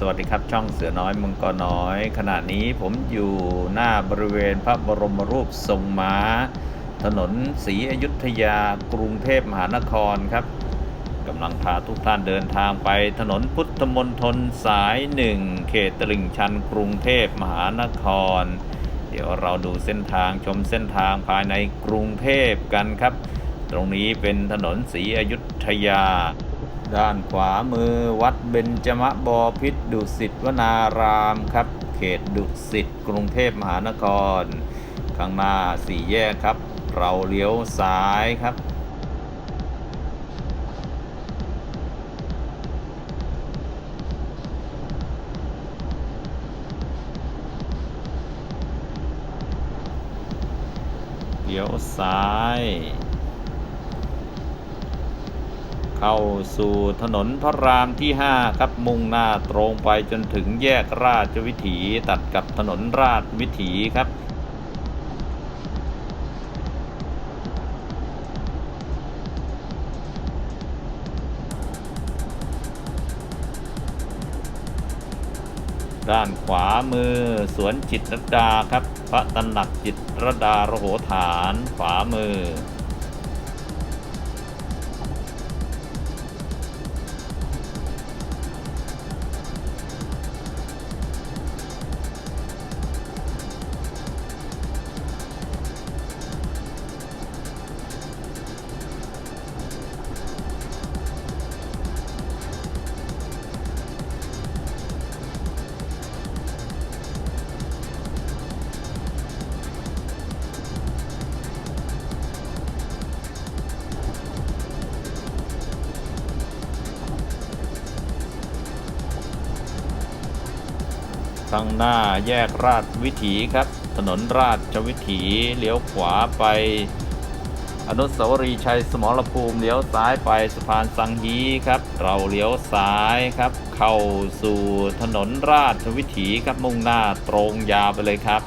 สวัสดีครับ ช่องเสือน้อยมังกรน้อย ขณะนี้ผมอยู่หน้าบริเวณพระบรมรูปทรงม้า ถนนศรีอยุธยากรุงเทพมหานครครับกำลังพาทุกท่านเดินทางไปถนนพุทธมณฑลสายหนึ่งเขตตลิ่งชันกรุงเทพมหานคร เดี๋ยวเราดูเส้นทางชมเส้นทางภายในกรุงเทพกันครับ ตรงนี้เป็นถนนศรีอยุธยา ด้านขวามือวัดเบญจมบพิษดุสิตวนารามครับ เขตดุสิตกรุงเทพมหานคร ข้างหน้าสี่แยกครับ เราเลี้ยวซ้ายครับเลี้ยวซ้าย เข้าสู่ถนนพระรามที่ 5 ครับมุ่งหน้าตรงไปจนถึงแยกราชวิถีตัดกับถนนราชวิถีครับด้านขวามือสวนจิตรดาครับ พระตำหนักจิตรดาระโหฐาน ขวามือ ข้างหน้าแยกราชวิถีครับ ถนนราชวิถีเลี้ยวขวาไป อนุสาวรีย์ชัยสมรภูมิเลี้ยวซ้ายไปสะพานสังฮีครับ เราเลี้ยวซ้ายครับ เข้าสู่ถนนราชวิถีครับมุ่งหน้าตรงยาวไปเลยครับ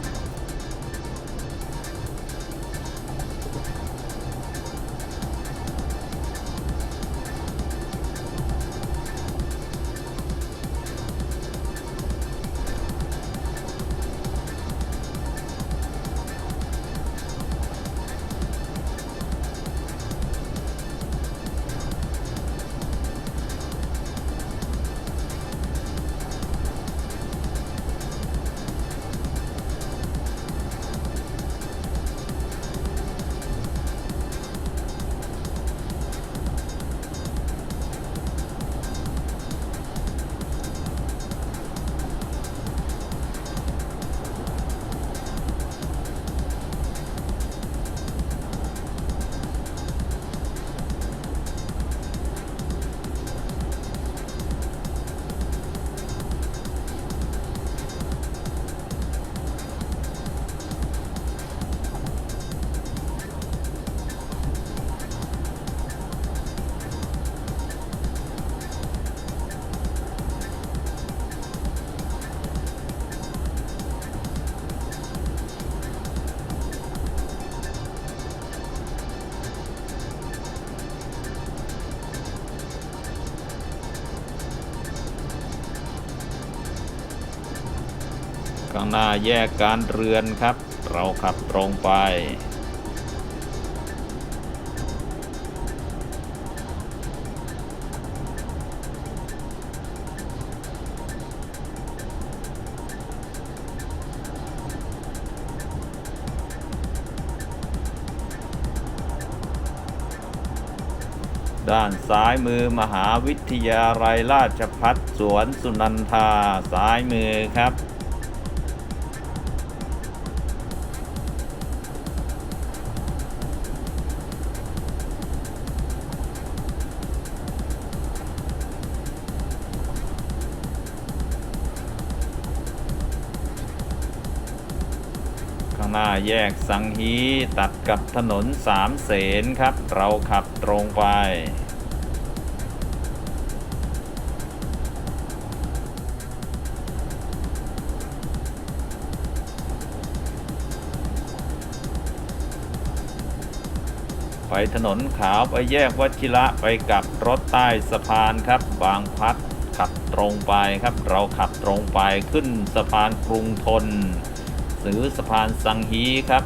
ข้างหน้าแยกการเรือนครับ เราขับตรงไป ด้านซ้ายมือมหาวิทยาลัยราชพัฒสวนสุนันทาซ้ายมือครับ หน้าแยกสังฮีตัดกับถนนสามเสนครับ เราขับตรงไปไปถนนขาวไปแยกวชิระไปกับรถใต้สะพานครับ บางพัดขับตรงไปครับ เราขับตรงไปขึ้นสะพานกรุงทน หรือสะพานสังฮีครับ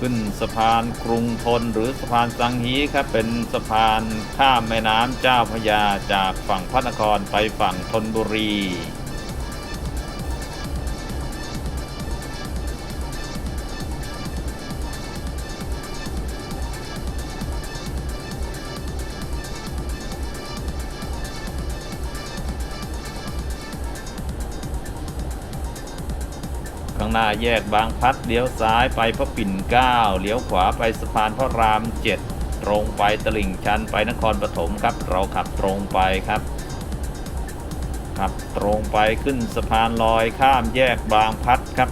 ขึ้นสะพานกรุงทนหรือสะพานสังฮีครับเป็นสะพานข้ามแม่น้ำเจ้าพยาจากฝั่งพระนครไปฝั่งธนบุรี หน้าแยกบางพัดเลี้ยวซ้ายไปพระปิ่นเกล้าเลี้ยวขวาไปสะพานพระรามเจ็ดตรงไปตลิ่งชันไปนครปฐมครับ เราขับตรงไปครับขับตรงไปขึ้นสะพานลอยข้ามแยกบางพัดครับ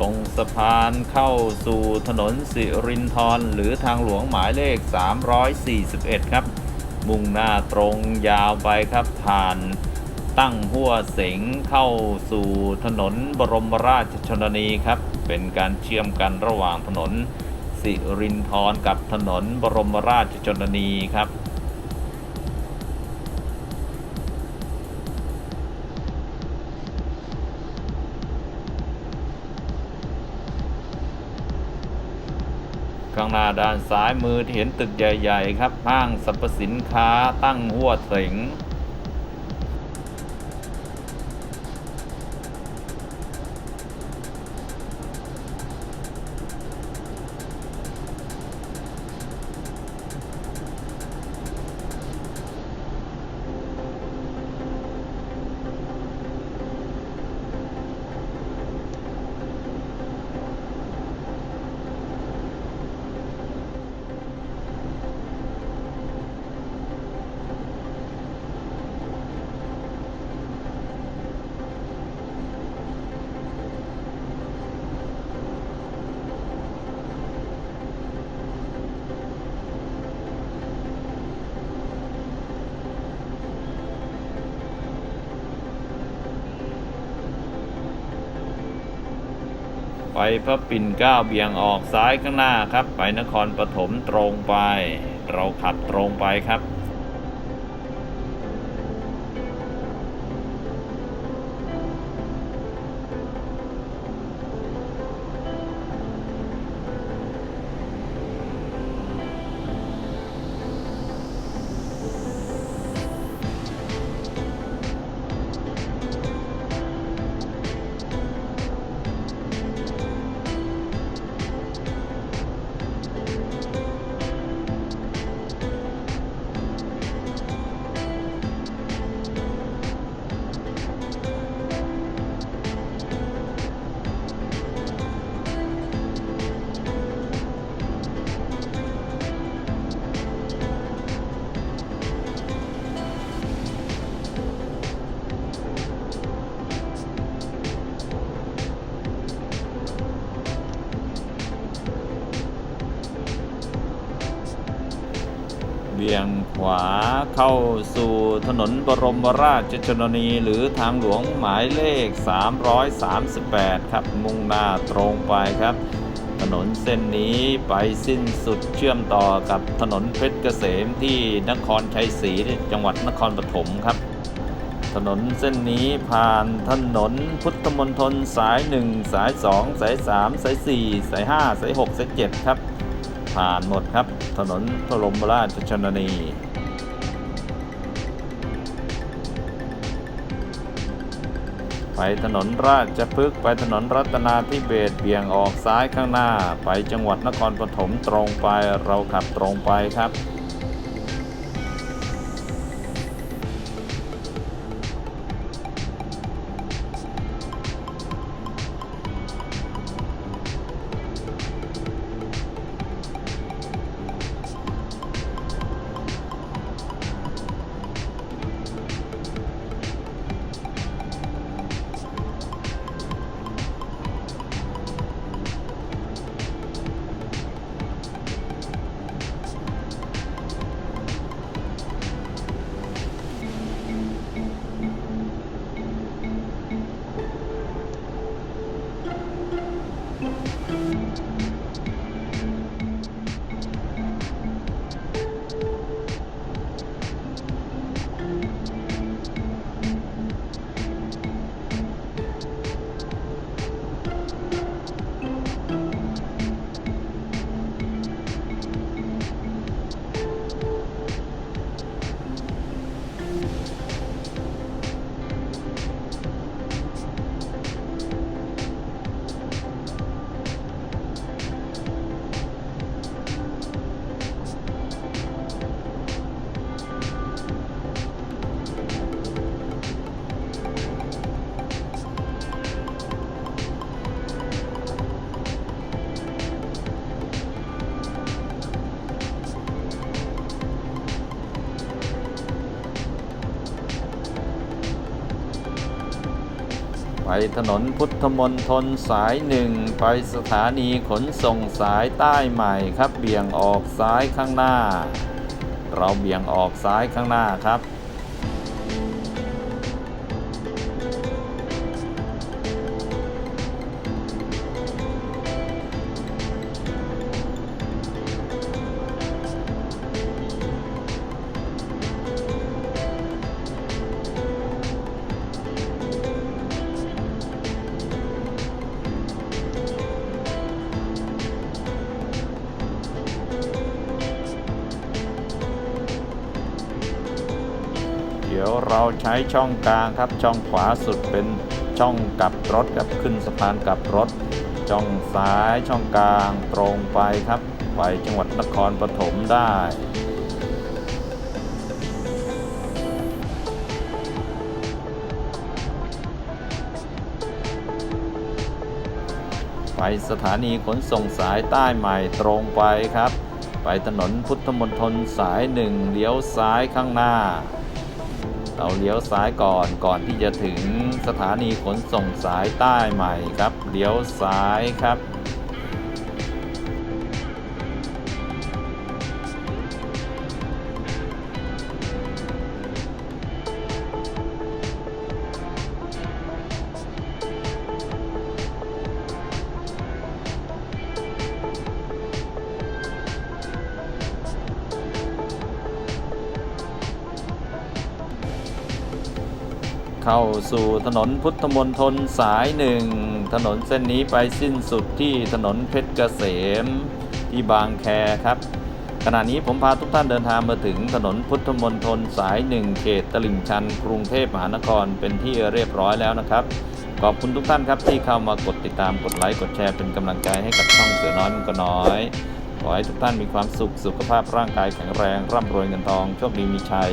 ลงสะพานเข้าสู่ถนนสิรินธรหรือทางหลวงหมายเลข 341 ครับ มุ่งหน้าตรงยาวไปครับผ่านตั้งหัวเสงเข้าสู่ถนนบรมราชชนนีครับ เป็นการเชื่อมกันระหว่างถนนสิรินธรกับถนนบรมราชชนนีครับ ข้างหน้าด้านซ้ายมือที่เห็นตึกใหญ่ ๆ ครับห้างสรรพสินค้าตั้งหัวเสง พระปิ่นเกล้าเบี่ยงออกซ้ายข้างหน้าครับ ไปนครปฐมตรงไป เราขับตรงไปครับ เบี่ยงขวาเข้าสู่ถนนบรมราชชนนีหรือทางหลวงหมายเลข 338 ครับ มุ่งหน้าตรงไปครับ ถนนเส้นนี้ไปสิ้นสุดเชื่อมต่อกับถนนเพชรเกษมที่นครชัยศรีจังหวัดนครปฐมครับถนนเส้นนี้ผ่านถนนพุทธมณฑลสาย 1 สาย 2 สาย 3 สาย 4 สาย 5 สาย 6 สาย 7 ครับ ผ่านหมดครับ ถนนพระบรมราชชนนีไปถนนราชพฤกษ์ไปถนนรัตนาธิเบศเบี่ยงออกซ้ายข้างหน้า ไปจังหวัดนครปฐมตรงไปเราขับตรงไปครับ ถนนพุทธมนตรสายหนึ่งไปสถานีขนส่งสายใต้ใหม่ครับ เบี่ยงออกซ้ายข้างหน้า เราเบี่ยงออกซ้ายข้างหน้าครับ ดี๋ยวเราใช้ช่องกลางครับ ช่องขวาสุดเป็นช่องกลับรถครับขึ้นสะพานกลับรถ ช่องซ้ายช่องกลางตรงไปครับ ไปจังหวัดนครปฐมได้ไปสถานีขนส่งสายใต้ใหม่ตรงไปครับ ไปถนนพุทธมณฑลสายหนึ่งเลี้ยวซ้ายข้างหน้า เราเลี้ยวซ้ายก่อนก่อนที่จะถึงสถานีขนส่งสายใต้ใหม่ครับ เลี้ยวซ้ายครับ เข้าสู่ถนนพุทธมณฑลสายหนึ่งถนนเส้นนี้ไปสิ้นสุดที่ถนนเพชรเกษมที่บางแคครับ ขณะนี้ผมพาทุกท่านเดินทางมาถึงถนนพุทธมณฑลสายหนึ่งเขตตลิ่งชัน กรุงเทพมหานครเป็นที่เรียบร้อยแล้วนะครับ ขอบคุณทุกท่านครับที่เข้ามากดติดตามกดไลค์กดแชร์เป็นกำลังใจให้กับช่องเสือน้อยมันก็น้อยขอให้ทุกท่านมีความสุขสุขภาพร่างกายแข็งแรง ร่ำรวยเงินทองโชคดีมีชัย